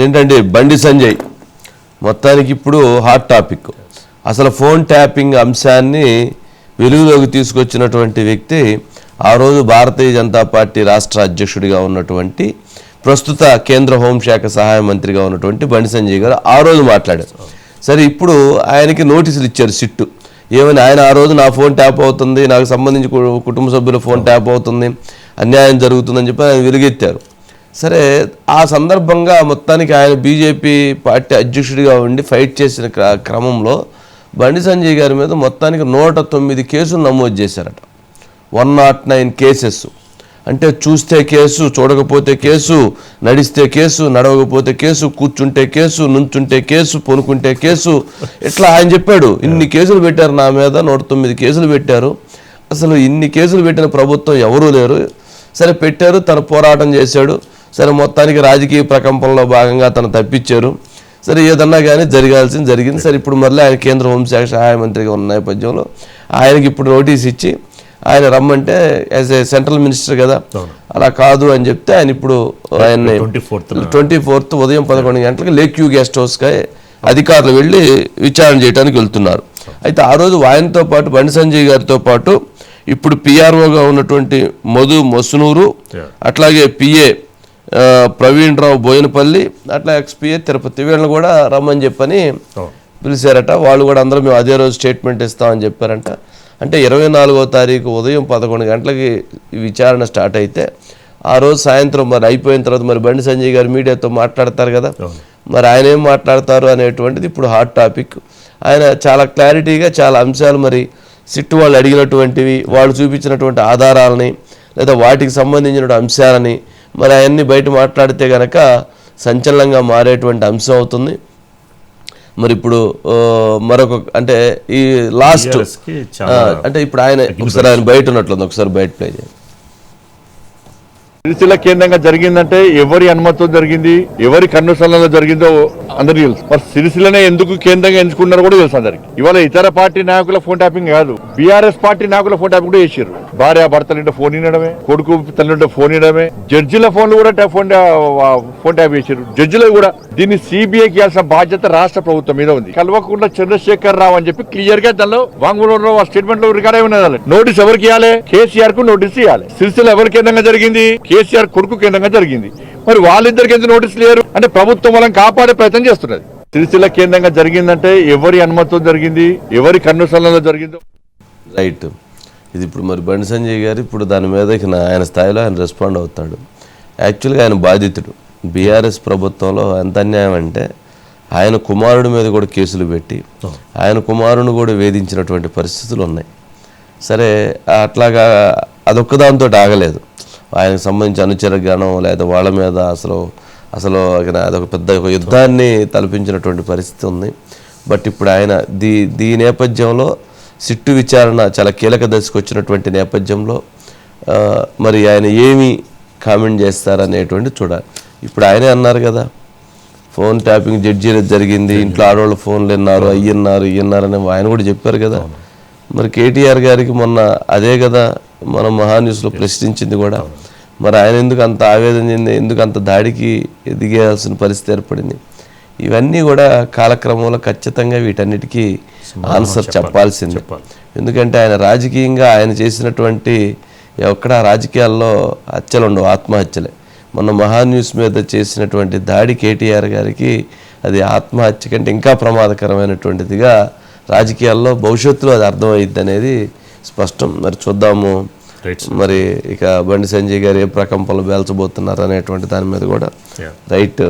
ఏంటంటే బండి సంజయ్. మొత్తానికి ఇప్పుడు హాట్ టాపిక్ అసలు ఫోన్ ట్యాపింగ్ అంశాన్ని వెలుగులోకి తీసుకొచ్చినటువంటి వ్యక్తి ఆ రోజు భారతీయ జనతా పార్టీ రాష్ట్ర అధ్యక్షుడిగా ఉన్నటువంటి ప్రస్తుత కేంద్ర హోంశాఖ సహాయ మంత్రిగా ఉన్నటువంటి బండి సంజయ్ గారు ఆ రోజు మాట్లాడారు. సరే ఇప్పుడు ఆయనకి నోటీసులు ఇచ్చారు సిట్టు. ఏమని ఆయన ఆ రోజు నా ఫోన్ ట్యాప్ అవుతుంది నాకు సంబంధించి కుటుంబ సభ్యుల ఫోన్ ట్యాప్ అవుతుంది అన్యాయం జరుగుతుందని చెప్పి ఆయన వెలుగెత్తారు. సరే ఆ సందర్భంగా మొత్తానికి ఆయన బీజేపీ పార్టీ అధ్యక్షుడిగా ఉండి ఫైట్ చేసిన క్రమంలో బండి సంజయ్ గారి మీద మొత్తానికి నూట తొమ్మిది కేసులు నమోదు చేశారట. One not nine cases. అంటే చూస్తే కేసు చూడకపోతే కేసు నడిస్తే కేసు నడవకపోతే కేసు కూర్చుంటే కేసు నుంచుంటే కేసు పొనుకుంటే కేసు ఇట్లా ఆయన చెప్పాడు. ఇన్ని కేసులు పెట్టారు నా మీద నూట తొమ్మిది కేసులు పెట్టారు. అసలు ఇన్ని కేసులు పెట్టిన ప్రభుత్వం ఎవరూ లేరు. సరే పెట్టారు తన పోరాటం చేశాడు. సరే మొత్తానికి రాజకీయ ప్రకంపనలో భాగంగా తను తప్పించారు. సరే ఏదన్నా కానీ జరగాల్సింది జరిగింది. సరే ఇప్పుడు మళ్ళీ ఆయన కేంద్ర హోంశాఖ సహాయ మంత్రిగా ఉన్న నేపథ్యంలో ఆయనకి ఇప్పుడు నోటీస్ ఇచ్చి ఆయన రమ్మంటే యాజ్ ఏ సెంట్రల్ మినిస్టర్ కదా. అలా కాదు అని చెప్తే ఆయన ఇప్పుడు ఆయన్ని 24th ట్వంటీ ఫోర్త్ ఉదయం పదకొండు గంటలకు లేక్ యూ గెస్ట్ హౌస్కి అధికారులు వెళ్ళి విచారణ చేయడానికి వెళ్తున్నారు. అయితే ఆ రోజు ఆయనతో పాటు బండి సంజయ్ గారితో పాటు ఇప్పుడు పిఆర్ఓగా ఉన్నటువంటి మధు మొసునూరు. అట్లాగే పిఏ ప్రవీణ్ రావు బోయినపల్లి అట్లా ఎక్స్పిఏ తిరుపతి వీళ్ళని కూడా రమ్మని చెప్పని. పిలిచారట. వాళ్ళు కూడా అందరూ మేము అదే రోజు స్టేట్మెంట్ ఇస్తామని చెప్పారంట. అంటే ఇరవై నాలుగో తారీఖు ఉదయం పదకొండు గంటలకి విచారణ స్టార్ట్ అయితే ఆ రోజు సాయంత్రం మరి అయిపోయిన తర్వాత మరి బండి సంజయ్ గారు మీడియాతో మాట్లాడతారు కదా. మరి ఆయన ఏం మాట్లాడతారు అనేటువంటిది ఇప్పుడు హాట్ టాపిక్ ఆయన చాలా క్లారిటీగా చాలా అంశాలు మరి సిట్టు వాళ్ళు అడిగినటువంటివి వాళ్ళు చూపించినటువంటి ఆధారాలని లేదా వాటికి సంబంధించిన అంశాలని మరి అవన్నీ బయట మాట్లాడితే గనక సంచలనంగా మారేటువంటి అంశం అవుతుంది. మరి ఇప్పుడు మరొక అంటే ఈ లాస్ట్ అంటే ఇప్పుడు ఆయన ఒకసారి ఆయన బయట ఉన్నట్లుంది ఒకసారి బయట ప్లే చేయండి. సిరిసిల్ల కేంద్రంగా జరిగిందంటే ఎవరి అనుమతితో జరిగింది ఎవరి కన్నుసలలో జరిగిందో అందరికీ తెలుసు. మరి సిరిసిల్లనే ఎందుకు కేంద్రంగా ఎంచుకున్నారో కూడా తెలుసు అందరికి. ఇవాళ ఇతర పార్టీ నాయకుల ఫోన్ ట్యాపింగ్ కాదు. బీఆర్ఎస్ పార్టీ నాయకుల ఫోన్ ట్యాపింగ్ కూడా చేసారు భార్య భర్తలుంటే ఫోన్ ఇవ్వడమే కొడుకు తల్లింటే ఫోన్ ఇవ్వడమే జడ్జిల ఫోన్లు కూడా ఫోన్ ఫోన్ ట్యాప్ చేశారు జడ్జిలు కూడా దీన్ని సిబిఐకి ఇవ్వాల్సిన బాధ్యత రాష్ట్ర ప్రభుత్వం మీద ఉంది. కల్వకుండా చంద్రశేఖర్ రావు అని చెప్పి క్లియర్గా దానిలో వాంగ్మూలంలో స్టేట్మెంట్లో రికార్డ్ అయి ఉన్నది నోటీస్ ఎవరికి ఇవ్వాలి? కేసీఆర్కు నోటీస్ ఇవ్వాలి. సిరిసిల్ల ఎవరి కేంద్రంగా జరిగింది? కేసీఆర్ కొడుకు కేంద్రంగా జరిగింది. మరి వాళ్ళిద్దరికి ఎందుకు నోటీస్ లేరు? అంటే ప్రభుత్వం వాళ్ళని కాపాడే ప్రయత్నం చేస్తున్నది. సిరిసిల్ల కేంద్రంగా జరిగిందంటే ఎవరి అనుమతితో జరిగింది? ఎవరి కన్నుసలలో జరిగిందో? రైట్ ఇది ఇప్పుడు మరి బండి సంజయ్ గారు ఇప్పుడు దాని మీద ఇక నా- ఆయన స్థాయిలో ఆయన రెస్పాండ్ అవుతాడు. యాక్చువల్గా ఆయన బాధితుడు. బీఆర్ఎస్ ప్రభుత్వంలో ఎంత అన్యాయం అంటే ఆయన కుమారుడి మీద కూడా కేసులు పెట్టి ఆయన కుమారుని కూడా వేధించినటువంటి పరిస్థితులు ఉన్నాయి. సరే అట్లాగా అదొక్క దాంతో ఆగలేదు. ఆయనకు సంబంధించి అనుచర గణం లేదా వాళ్ళ మీద అసలు అసలు అదొక పెద్ద యుద్ధాన్ని తలపించినటువంటి పరిస్థితి ఉంది. బట్ ఇప్పుడు ఆయన దీ దీ నేపథ్యంలో సిట్టు విచారణ చాలా కీలక దశకు వచ్చినటువంటి నేపథ్యంలో మరి ఆయన ఏమి కామెంట్ చేస్తారనేటువంటి చూడాలి. ఇప్పుడు ఆయనే అన్నారు కదా ఫోన్ ట్యాపింగ్ జడ్జీలు జరిగింది ఇంట్లో ఆడవాళ్ళు ఫోన్లు విన్నారు అయ్యన్నారు ఇయ్యన్నారు అని ఆయన కూడా చెప్పారు కదా. మరి కేటీఆర్ గారికి మొన్న అదే కదా మనం మహాన్యూస్లో ప్రశ్నించింది కూడా మరి ఆయన ఎందుకు అంత ఆవేదన చెంది ఎందుకు అంత దాడికి ఎదిగేయాల్సిన పరిస్థితి ఏర్పడింది? ఇవన్నీ కూడా కాలక్రమంలో ఖచ్చితంగా వీటన్నిటికీ ఆన్సర్ చెప్పాల్సిందే. ఎందుకంటే ఆయన రాజకీయంగా ఆయన చేసినటువంటి ఎక్కడ రాజకీయాల్లో హత్యలు ఉండవు ఆత్మహత్యలే. మొన్న మహాన్యూస్ మీద చేసినటువంటి దాడి కేటీఆర్ గారికి అది ఆత్మహత్య కంటే ఇంకా ప్రమాదకరమైనటువంటిదిగా రాజకీయాల్లో భవిష్యత్తులో అది అర్థమైద్ది అనేది స్పష్టం. మరి చూద్దాము. మరి ఇక బండి సంజయ్ గారు ఏ ప్రకంపనలు పేల్చబోతున్నారు అనేటువంటి దాని మీద కూడా. రైట్